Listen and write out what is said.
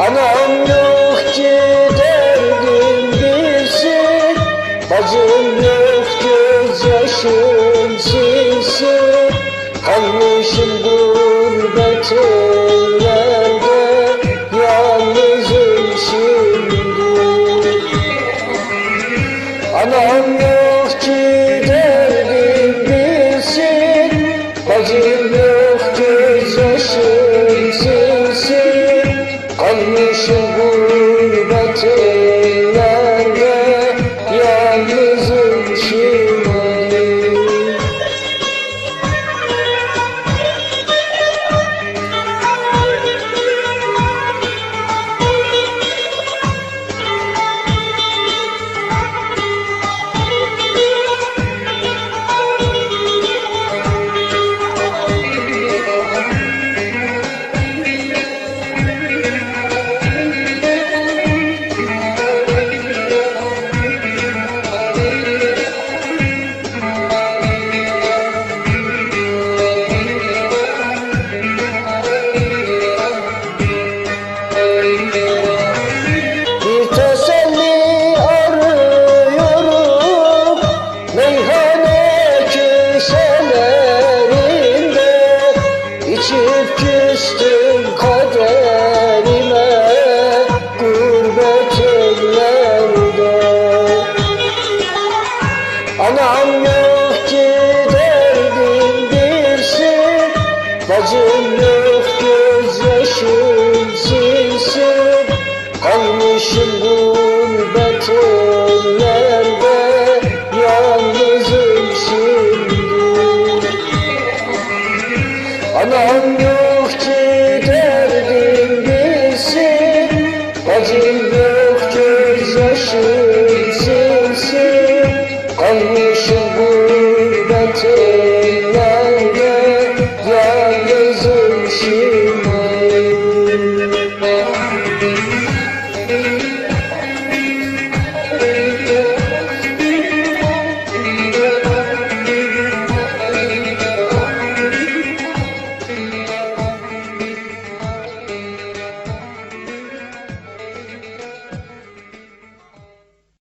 Anam yok ki derdim bilsin. Bacım yok me chegou. Anam yok ki derdin birsin. Bacım and.